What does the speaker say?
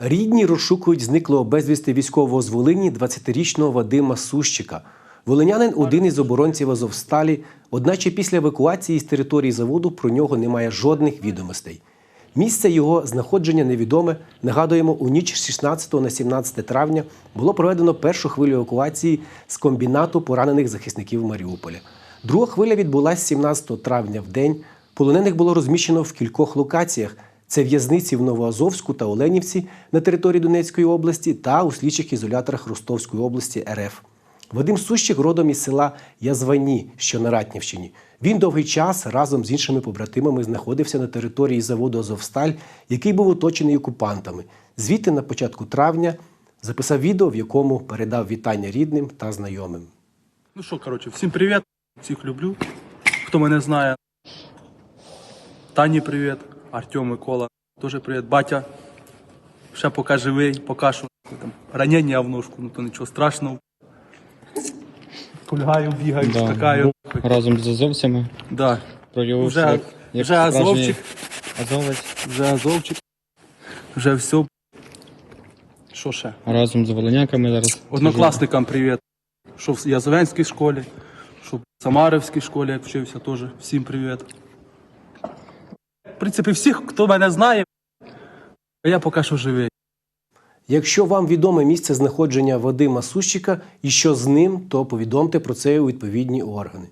Рідні розшукують зниклого безвісти військового з Волині 20-річного Вадима Сущика. Волинянин один із оборонців Азовсталі, одначе після евакуації з території заводу про нього немає жодних відомостей. Місце його знаходження невідоме. Нагадуємо, у ніч з 16 на 17 травня було проведено першу хвилю евакуації з комбінату поранених захисників Маріуполя. Друга хвиля відбулася 17 травня в день. Полонених було розміщено в кількох локаціях. Це в'язниці в Новоазовську та Оленівці на території Донецької області та у слідчих ізоляторах Ростовської області РФ. Вадим Сущик родом із села Язвані, що на Ратнівщині. Він довгий час разом з іншими побратимами знаходився на території заводу Азовсталь, який був оточений окупантами. Звідти на початку травня записав відео, в якому передав вітання рідним та знайомим. Ну що, коротше, всім привіт, всіх люблю. Хто мене знає. Тані привіт, Артем Микола. Теж привіт. Батя. Ще поки живий, поки що там ранення в ножку, ну то нічого страшного. Кульгаю, бігаю, Да. скакаю. разом з азовцями Да. Вже, як, як вже азовчик, азовець вже азовчик, вже все. Що ще? разом з волоняками зараз. Однокласникам привіт. Що в Язовенській школі, що в Самарівській школі як вчився теж. Всім привіт. Принципі, всіх, хто мене знає, я поки що живий. Якщо вам відоме місце знаходження Вадима Сущика і що з ним, то повідомте про це у відповідні органи.